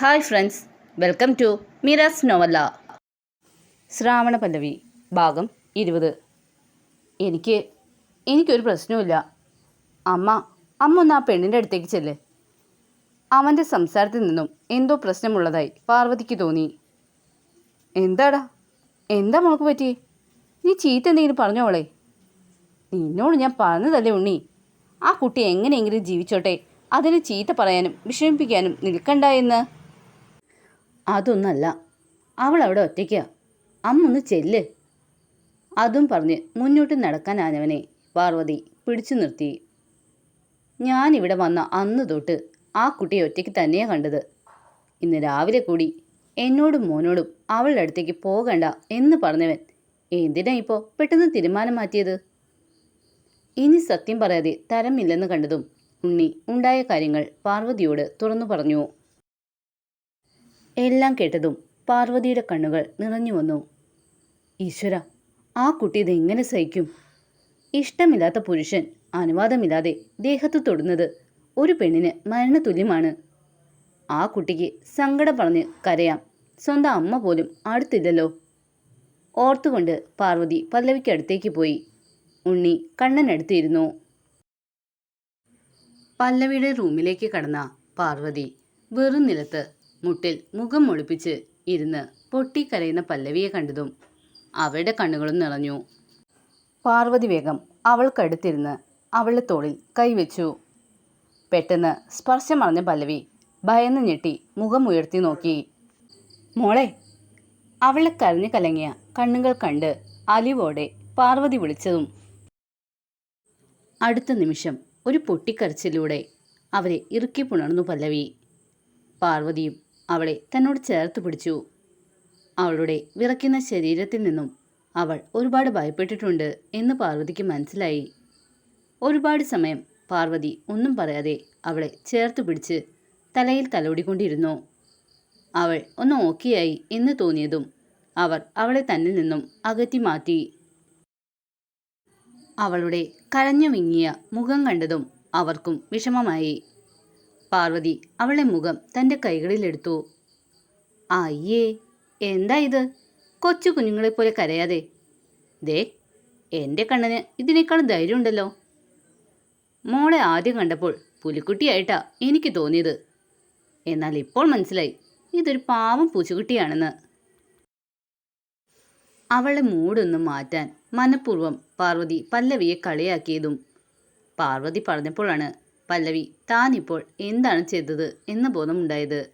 Hi friends welcome to Miras novella. Shravana Pallavi ഭാഗം ഇരുപത്. എനിക്ക് എനിക്കൊരു പ്രശ്നവുമില്ല. അമ്മ അമ്മ ഒന്ന് ആ പെണ്ണിന്റെ അടുത്തേക്ക് ചെല്ലേ. അവന്റെ സംസാരത്തിൽ നിന്നും എന്തോ പ്രശ്നമുള്ളതായി പാർവതിക്ക് തോന്നി. എന്താടാ? എന്താ മോൾക്ക് പറ്റി? നീ ചീത്ത എന്തെങ്കിലും പറഞ്ഞോളെ നിന്നോട് ഞാൻ പറഞ്ഞതല്ലേ ഉണ്ണി. ആ കുട്ടി എങ്ങനെയെങ്കിലും ജീവിച്ചോട്ടെ അതിന് ചീത്ത പറയാനും വിഷമിപ്പിക്കാനും നിൽക്കണ്ട എന്ന്. അതൊന്നല്ല. അവൾ അവിടെ ഒറ്റയ്ക്കാ. അമ്മ ഒന്ന് ചെല്ല്. അതും പറഞ്ഞ് മുന്നോട്ട് നടക്കാനാഞ്ഞവനെ പാർവതി പിടിച്ചു നിർത്തി. ഞാനിവിടെ വന്ന അന്ന് തൊട്ട് ആ കുട്ടിയെ ഒറ്റയ്ക്ക് തന്നെയാണ് കണ്ടത്. ഇന്ന് രാവിലെ കൂടി എന്നോടും മോനോടും അവളുടെ അടുത്തേക്ക് പോകണ്ട എന്ന് പറഞ്ഞവൻ എന്തിനാ ഇപ്പോൾ പെട്ടെന്ന് തീരുമാനം മാറ്റിയത്? ഇനി സത്യം പറയാതെ തരമില്ലെന്ന് കണ്ടതും ഉണ്ണി ഉണ്ടായ കാര്യങ്ങൾ പാർവതിയോട് തുറന്നു പറഞ്ഞു. എല്ലാം കേട്ടതും പാർവതിയുടെ കണ്ണുകൾ നിറഞ്ഞു വന്നു. ഈശ്വര ആ കുട്ടി ഇതെങ്ങനെ സഹിക്കും? ഇഷ്ടമില്ലാത്ത പുരുഷൻ അനുവാദമില്ലാതെ ദേഹത്ത് തൊടുന്നത് ഒരു പെണ്ണിന് മരണതുല്യമാണ്. ആ കുട്ടിക്ക് സങ്കടം പറഞ്ഞ് കരയാം. സ്വന്തം അമ്മ പോലും അടുത്തില്ലല്ലോ. ഓർത്തുകൊണ്ട് പാർവതി പല്ലവിക്കടുത്തേക്ക് പോയി. ഉണ്ണി കണ്ണനടുത്തിരുന്നു. പല്ലവിയുടെ റൂമിലേക്ക് കടന്ന പാർവതി വെറും നിലത്ത് മുട്ടിൽ മുഖം ഒളിപ്പിച്ച് ഇരുന്ന് പൊട്ടിക്കരയുന്ന പല്ലവിയെ കണ്ടതും അവളുടെ കണ്ണുകളും നിറഞ്ഞു. പാർവതി വേഗം അവൾക്കടുത്തിരുന്ന് അവളുടെ തോളിൽ കൈവച്ചു പെട്ടെന്ന് സ്പർശമറിഞ്ഞ പല്ലവി ഭയന്ന് ഞെട്ടി മുഖം ഉയർത്തി നോക്കി. മോളെ അവളെ കരഞ്ഞു കലങ്ങിയ കണ്ണുകൾ കണ്ട് അലിവോടെ പാർവതി വിളിച്ചതും അടുത്ത നിമിഷം ഒരു പൊട്ടിക്കരച്ചിലൂടെ അവരെ ഇറുക്കി പുണർന്നു പല്ലവി. പാർവതിയും അവളെ തന്നോട് ചേർത്ത് പിടിച്ചു. അവളുടെ വിറയ്ക്കുന്ന ശരീരത്തിൽ നിന്നും അവൾ ഒരുപാട് ഭയപ്പെട്ടിട്ടുണ്ട് എന്ന് പാർവതിക്ക് മനസ്സിലായി. ഒരുപാട് സമയം പാർവതി ഒന്നും പറയാതെ അവളെ ചേർത്ത് പിടിച്ച് തലയിൽ തലോടിക്കൊണ്ടിരുന്നു. അവൾ ഒന്ന് ഓക്കെയായി എന്ന് തോന്നിയതും അവർ അവളെ തന്നിൽ നിന്നും അകറ്റി മാറ്റി. അവളുടെ കരഞ്ഞു വിങ്ങിയ മുഖം കണ്ടതും അവർക്കും വിഷമമായി. പാർവതി അവളെ മുഖം തന്റെ കൈകളിലെടുത്തു അയ്യേ എന്താ ഇത്? കൊച്ചു കുഞ്ഞുങ്ങളെപ്പോലെ കരയാതെ. ദേ എന്റെ കണ്ണന് ഇതിനേക്കാൾ ധൈര്യമുണ്ടല്ലോ മോളെ ആദ്യം കണ്ടപ്പോൾ പുലിക്കുട്ടിയായിട്ടാ എനിക്ക് തോന്നിയത്. എന്നാൽ ഇപ്പോൾ മനസ്സിലായി ഇതൊരു പാവം പൂച്ചക്കുട്ടിയാണെന്ന്. അവളെ മൂടൊന്ന് മാറ്റാൻ മനഃപൂർവം പാർവതി പല്ലവിയെ കളിയാക്കിയതും പാർവതി പറഞ്ഞപ്പോഴാണ് പല്ലവി താനിപ്പോൾ എന്താണ് ചെയ്തത് എന്ന ബോധമുണ്ടായത്.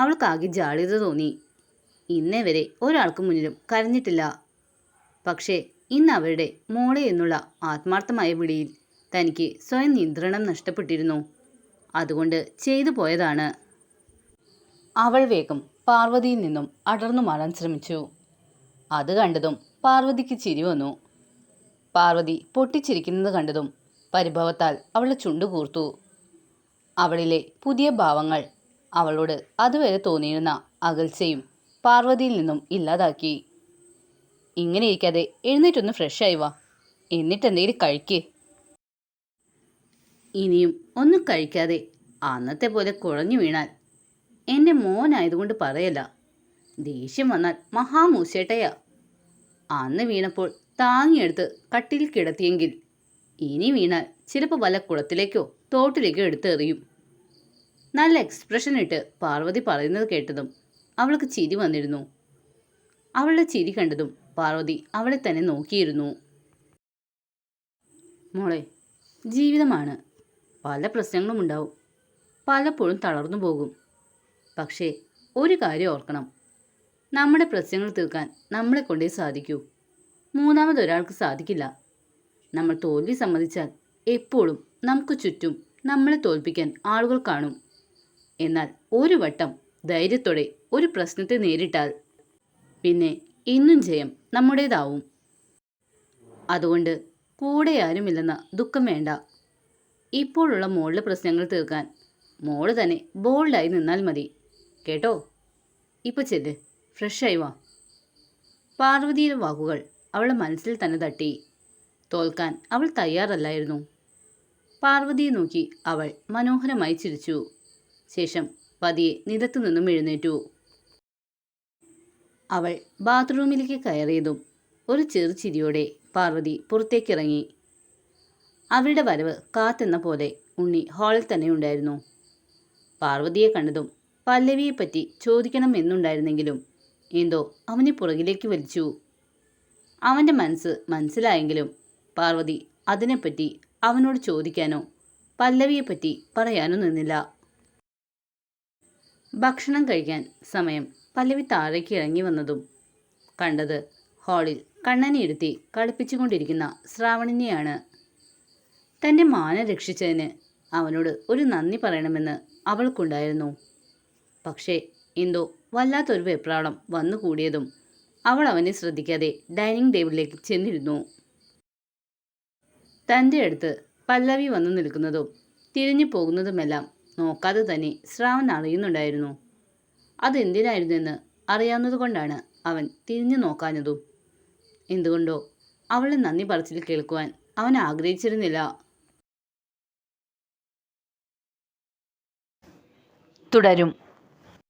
അവൾക്കാകെ ജാളിത തോന്നി. ഇന്നേ വരെ ഒരാൾക്ക് മുന്നിലും കരഞ്ഞിട്ടില്ല. പക്ഷേ ഇന്ന് അവരുടെ മോളെ എന്നുള്ള ആത്മാർത്ഥമായ വിളിയിൽ തനിക്ക് സ്വയം നിയന്ത്രണം നഷ്ടപ്പെട്ടിരുന്നു. അതുകൊണ്ട് ചെയ്തു പോയതാണ്. അവൾ വേഗം പാർവതിയിൽ നിന്നും അടർന്നു മാറാൻ ശ്രമിച്ചു. അത് കണ്ടതും പാർവതിക്ക് ചിരി വന്നു. പാർവതി പൊട്ടിച്ചിരിക്കുന്നത് കണ്ടതും പരിഭവത്താൽ അവൾ ചുണ്ടു കൂർത്തു. അവളിലെ പുതിയ ഭാവങ്ങൾ അവളോട് അതുവരെ തോന്നിയിരുന്ന അകൽച്ചയും പാർവതിയിൽ നിന്നും ഇല്ലാതാക്കി. ഇങ്ങനെ ഇരിക്കാതെ എഴുന്നേറ്റൊന്ന് ആയി വാ. എന്നിട്ട് എന്തെങ്കിലും കഴിക്ക്. ഇനിയും ഒന്നും കഴിക്കാതെ അന്നത്തെ പോലെ കുഴഞ്ഞു വീണാൽ എന്റെ മോനായതുകൊണ്ട് പറയല്ല. ദേഷ്യം വന്നാൽ മഹാമൂശേട്ടയാ. അന്ന് വീണപ്പോൾ താങ്ങിയെടുത്ത് കട്ടിൽ കിടത്തിയെങ്കിൽ ഇനി വീണാൽ ചിലപ്പോൾ വല്ല കുളത്തിലേക്കോ തോട്ടിലേക്കോ എടുത്തെറിയും. നല്ല എക്സ്പ്രഷൻ ഇട്ട് പാർവതി പറയുന്നത് കേട്ടതും അവൾക്ക് ചിരി വന്നിരുന്നു. അവളുടെ ചിരി കണ്ടതും പാർവതി അവളെ തന്നെ നോക്കിയിരുന്നു. മോളെ ജീവിതമാണ്. പല പ്രശ്നങ്ങളും ഉണ്ടാവും. പലപ്പോഴും തളർന്നു പോകും. പക്ഷേ ഒരു കാര്യം ഓർക്കണം. നമ്മുടെ പ്രശ്നങ്ങൾ തീർക്കാൻ നമ്മളെ കൊണ്ടേ സാധിക്കൂ. മൂന്നാമതൊരാൾക്ക് സാധിക്കില്ല. നമ്മൾ തോൽവി സമ്മതിച്ചാൽ എപ്പോഴും നമുക്ക് ചുറ്റും നമ്മളെ തോൽപ്പിക്കാൻ ആളുകൾ കാണും. എന്നാൽ ഒരു വട്ടം ധൈര്യത്തോടെ ഒരു പ്രശ്നത്തെ നേരിട്ടാൽ പിന്നെ ഇന്നും ജയം നമ്മുടേതാവും. അതുകൊണ്ട് കൂടെ ആരുമില്ലെന്ന ദുഃഖം വേണ്ട. ഇപ്പോഴുള്ള മോളുടെ പ്രശ്നങ്ങൾ തീർക്കാൻ മോൾ തന്നെ ബോൾഡായി നിന്നാൽ മതി. കേട്ടോ? ഇപ്പോൾ ചെല്ല്. ഫ്രഷായി വാ. പാർവതിയുടെ വാക്കുകൾ അവളുടെ മനസ്സിൽ തന്നെ തട്ടി. തോൽക്കാൻ അവൾ തയ്യാറല്ലായിരുന്നു. പാർവതിയെ നോക്കി അവൾ മനോഹരമായി ചിരിച്ചു. ശേഷം പതിയെ നിലത്തു നിന്നും എഴുന്നേറ്റു. അവൾ ബാത്റൂമിലേക്ക് കയറിയതും ഒരു ചെറുചിരിയോടെ പാർവതി പുറത്തേക്കിറങ്ങി. അവരുടെ വരവ് കാത്തെന്ന പോലെ ഉണ്ണി ഹാളിൽ തന്നെ ഉണ്ടായിരുന്നു. പാർവതിയെ കണ്ടതും പല്ലവിയെപ്പറ്റി ചോദിക്കണം എന്നുണ്ടായിരുന്നെങ്കിലും എന്തോ അവനെ പുറകിലേക്ക് വലിച്ചു. അവന്റെ മനസ്സ് മനസ്സിലായെങ്കിലും പാർവതി അതിനെപ്പറ്റി അവനോട് ചോദിക്കാനോ? പല്ലവിയെപ്പറ്റി പറയാനോ നിന്നില്ല. ഭക്ഷണം കഴിക്കാൻ സമയം പല്ലവി താഴേക്ക് ഇറങ്ങി വന്നതും കണ്ടത് ഹാളിൽ കണ്ണനെടുത്തി കളിപ്പിച്ചുകൊണ്ടിരിക്കുന്ന ശ്രാവണിനെയാണ്. തന്റെ മാനം രക്ഷിച്ചതിന് അവനോട് ഒരു നന്ദി പറയണമെന്ന് അവൾക്കുണ്ടായിരുന്നു. പക്ഷേ എന്തോ വല്ലാത്തൊരു വെപ്രാളം വന്നുകൂടിയതും അവൾ അവനെ ശ്രദ്ധിക്കാതെ ഡൈനിങ് ടേബിളിലേക്ക് ചെന്നിരുന്നു. തന്റെ അടുത്ത് പല്ലവി വന്നു നിൽക്കുന്നതും തിരിഞ്ഞു പോകുന്നതുമെല്ലാം നോക്കാതെ തന്നെ ശ്രാവൺ അറിയുന്നുണ്ടായിരുന്നു. അതെന്തിനായിരുന്നെന്ന് അറിയാവുന്നതുകൊണ്ടാണ് അവൻ തിരിഞ്ഞു നോക്കാഞ്ഞതും. എന്തുകൊണ്ടോ അവളെ നന്ദി പറച്ചിൽ കേൾക്കുവാൻ അവൻ ആഗ്രഹിച്ചിരുന്നില്ല. തുടരും.